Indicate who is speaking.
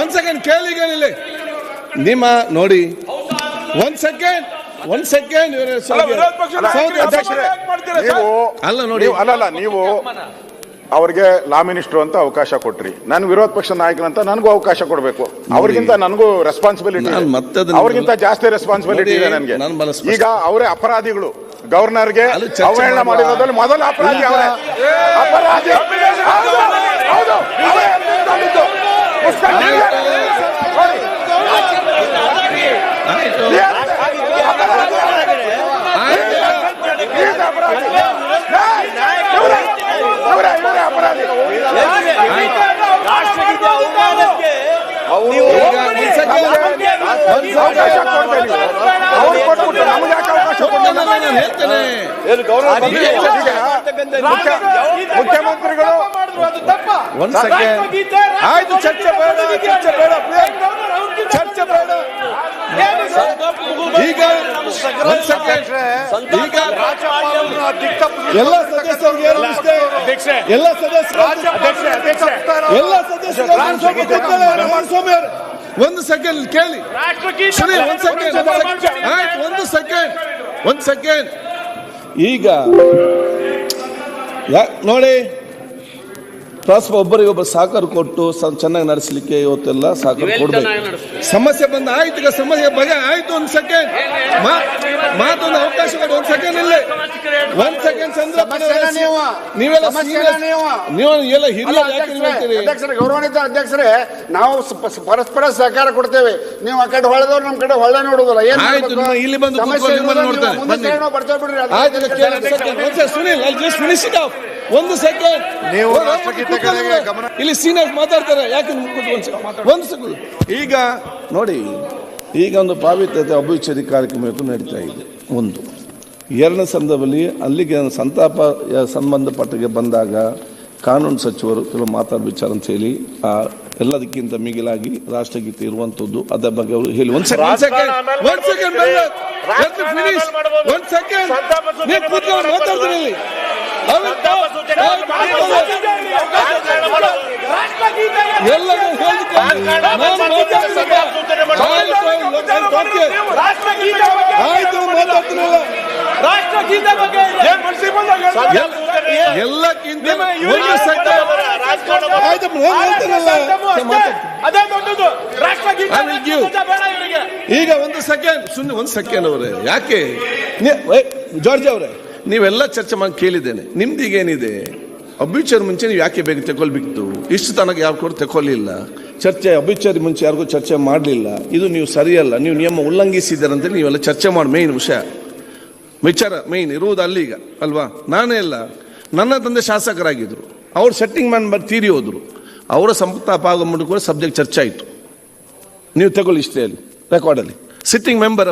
Speaker 1: ಒಂದ್ ಸೆಕೆಂಡ್ ಕೇಳಿ ಕೇಳಿ ಇಲ್ಲಿ. ನಿಮ್ಮ ನೋಡಿ. ಒಂದ್ ಸೆಕೆಂಡ್ ಒಂದ್ ಸೆಕೆಂಡ್
Speaker 2: ನೀವು
Speaker 1: ಅಲ್ಲ ನೋಡಿ.
Speaker 2: ನೀವು ಅಲ್ಲಲ್ಲ ನೀವು ಅವ್ರಿಗೆ ಲಾ ಮಿನಿಸ್ಟರ್ ಅಂತ ಅವಕಾಶ ಕೊಟ್ರಿ. ನನ್ ವಿರೋಧ ಪಕ್ಷ ನಾಯಕನಂತ ನನಗೂ ಅವಕಾಶ ಕೊಡಬೇಕು. ಅವ್ರಿಗಿಂತ ನನಗೂ ರೆಸ್ಪಾನ್ಸಿಬಿಲಿಟಿ ಅವ್ರಿಗಿಂತ ಜಾಸ್ತಿ ರೆಸ್ಪಾನ್ಸಿಬಿಲಿಟಿ ಇದೆ ನನಗೆ. ಈಗ ಅವರೇ ಅಪರಾಧಿಗಳು. ಗವರ್ನರ್ಗೆ ಅವಹೇಳನ. ಮಾಡಿರೋದ್ರಲ್ಲಿ ಮೊದಲ ಅಪರಾಧಿ ಅವರೇ. ಅಪರಾಧಿ ಹೌದು, ಹೌದು, ಅವರೇ ಎತ್ತಿಕೊಂಡಿದ್ದು. ಪುಸ್ತಕ ಇದೆ. ನೋಡಿ,
Speaker 1: ಆಯ್ತು
Speaker 2: ಈ ಅಪರಾಧಿ ಅವರೇ. ಈತ ಅಪರಾಧಿ. ಇವರೇ, ಇವರೇ, ಇವರೇ ಅಪರಾಧಿ
Speaker 1: ಈಗ ಒಂದ್ second. ಒಂದ್
Speaker 2: ಅವಕಾಶ
Speaker 1: second.
Speaker 2: ಕೊಡ್ತಾ ನೀವು. ಅವ್ರು ಕೊಟ್ಬಿಟ್ಟು ನಮ್ಗೆ ಯಾಕೆ ಅವಕಾಶ ಕೊಡಲ್ಲ
Speaker 1: ನಾನು ಹೇಳ್ತೇನೆ
Speaker 2: ಈಗ ಮುಖ್ಯ- ಮುಖ್ಯಮಂತ್ರಿಗಳು
Speaker 1: ಒಂದ್ ಸೆಕೆಂಡ್ ಆಯ್ತು ಚರ್ಚೆ ಬೇಡ ಚರ್ಚೆ ಬೇಡ. ಚರ್ಚೆ ಬೇಡ. ಈಗ ಒಂದ್ ಸೆಕೆಂಡ್ ಈಗ ಎಲ್ಲ ಸದಸ್ಯರಿಗೆ ಏನು ಇಷ್ಟೇ? ಎಲ್ಲ ಸದಸ್ಯರು ಎಲ್ಲ ಸದಸ್ಯರು ಸ್ವಾಮಿ ಅವರೇ, ಒಂದು ಸೆಕೆಂಡ್ ಕೇಳಿ. ಸರಿ ಒಂದ್ ಸೆಕೆಂಡ್ ಆಯ್ತು ಒಂದು ಸೆಕೆಂಡ್ ಒಂದ್ ಸೆಕೆಂಡ್ ಈಗ ನೋಡಿ. ಪ್ರಸ್ಪ ಒಬ್ಬರಿಗೊಬ್ಬರು ಸಹಕಾರ ಕೊಟ್ಟು ಸ- ಚೆನ್ನಾಗಿ ನಡೆಸಲಿಕ್ಕೆ ಇವತ್ತೆಲ್ಲ ಸಹಕಾರ ಕೊಡ್ಬೇಕು. ಸಮಸ್ಯೆ ಬಂದ ಆಯ್ತು ಈಗ ಸಮಸ್ಯೆ ಬಗೆ ಆಯ್ತು ಒಂದ್ ಸೆಕೆಂಡ್ ಮಾತೊಂದು ಅವಕಾಶ ಕೊಡಿ ಒಂದ್ ಸೆಕೆಂಡ್ ಅಲ್ಲಿ. ಒಂದ್ ಸೆಕೆಂಡ್ ಚಂದ್ರಪ್ಪ ನೀವೆಲ್ಲ. ನೀವು. ಎಲ್ಲ ಹಿರಿಯ ಯಾಕೆ ನೀವು ಹೇಳ್ತೀರಿ.
Speaker 3: ಅಧ್ಯಕ್ಷರೇ ಗೌರವಾನ್ವಿತ ಅಧ್ಯಕ್ಷರೇ ನಾವು ಪರಸ್ಪರ ಸಹಕಾರ ಕೊಡ್ತೇವೆ. ನೀವು ಆ ಕಡೆ ಹೊಳೆದವ್ರು ನಮ್ ಕಡೆ ಹೊಳೆ ನೋಡುದಿಲ್ಲ. ಏನ್
Speaker 1: ಆಯ್ತು, ಇಲ್ಲಿ ಬಂದು.
Speaker 3: ಬರ್ತೇವೆ ಬಿಡ್ರಿ.
Speaker 1: ಸುನಿಲ್ ಅಲ್ಲಿ ಜಸ್ಟ್ ಫಿನಿಶ್ ಇಟ್ ಆಫ್ ಒಂದು ಸೆಕೆಂಡ್
Speaker 2: ನೀವು ಗಮನ-
Speaker 1: ಇಲ್ಲಿ ಸೀನಿಯರ್ಸ್ ಮಾತಾಡ್ತಾರೆ. ಯಾಕೆ ಒಂದು ಸೆಕೆಂಡ್ ಈಗ ನೋಡಿ ಈಗ ಒಂದು ಪಾವಿತ್ರ್ಯತೆ ಅಭಿಚರಿ ಕಾರ್ಯಕ್ರಮ ಇವತ್ತು ನಡೀತಾ ಇದೆ. ಒಂದು. ಎರಡನೇ ಸಂದರ್ಭದಲ್ಲಿ ಅಲ್ಲಿಗೆ ಸಂತಾಪ ಸಂಬಂಧಪಟ್ಟಿಗೆ ಬಂದಾಗ ಕಾನೂನು ಸಚಿವರು ಕೆಲವು ಮಾತಾಡೋ ವಿಚಾರ ಅಂತ ಹೇಳಿ ಆ ಎಲ್ಲದಕ್ಕಿಂತ ಮಿಗಿಲಾಗಿ ರಾಷ್ಟ್ರಗೀತೆ ಇರುವಂತದ್ದು ಅದರ ಬಗ್ಗೆ ಅವರು ಹೇಳಿ. ಒಂದು ಸೆಕೆಂಡ್ ಸೆಕೆಂಡ್ ಆಯ್ತು, ಮಾತಾಡ್ತೀನಲ್ಲ
Speaker 4: ರಾಷ್ಟ್ರಗೀತೆ ಬಗ್ಗೆ
Speaker 1: ಎಲ್ಲಕ್ಕಿಂತ. ಈಗ ಒಂದು ಸೆಕೆಂಡ್ ಸುಮ್ಮನೆ ಒಂದು ಸೆಕೆಂಡ್ ಅವರೇ ಯಾಕೆ ನೀ- ಏ, ಜಾರ್ಜ್ ಅವರೇ ನೀವೆಲ್ಲ ಚರ್ಚೆ ಮಾಡಿ ಕೇಳಿದ್ದೇನೆ. ನಿಮ್ದೀಗೇನಿದೆ? ಅಬ್ಯುಚರ್ ಮುಂಚೆ ನೀವು ಯಾಕೆ ಬೇಗ ತಗೊಳ್ಬಿಟ್ಟು ಇಷ್ಟು ತನಕ ಯಾವ ಕೂಡ ತಗೊಳ್ಳಿಲ್ಲ ಚರ್ಚೆ ಅಭ್ಯುಚಾರ ಮುಂಚೆ ಯಾರಿಗೂ ಚರ್ಚೆ ಮಾಡಲಿಲ್ಲ. ಇದು ನೀವು ಸರಿಯಲ್ಲ. ನೀವು ನಿಯಮ ಉಲ್ಲಂಘಿಸಿದ್ದೀರಂತ ನೀವೆಲ್ಲ ಚರ್ಚೆ ಮಾಡಿ ಮೇಯ್ನ್ ವಿಷಯ. ವಿಚಾರ ಮೇಯ್ನ್ ಇರುವುದು ಅಲ್ಲೀಗ, ಅಲ್ವಾ? ನಾನೇ ಅಲ್ಲ. ನನ್ನ ತಂದೆ ಶಾಸಕರಾಗಿದ್ದರು ಅವ್ರು ಸೆಟ್ಟಿಂಗ್ ಮ್ಯಾನ್ ತೀರಿ ಹೋದರು. ಅವರ ಸಂತಾಪ ಆಗೋ ಕೂಡ ಸಬ್ಜೆಕ್ಟ್ ಚರ್ಚೆ ಆಯಿತು. ನೀವು ತಗೊಳ್ಳಿ ಇಷ್ಟೇ ಅಲ್ಲಿ ರೆಕಾರ್ಡಲ್ಲಿ ಸಿಟ್ಟಿಂಗ್ ಮೆಂಬರ್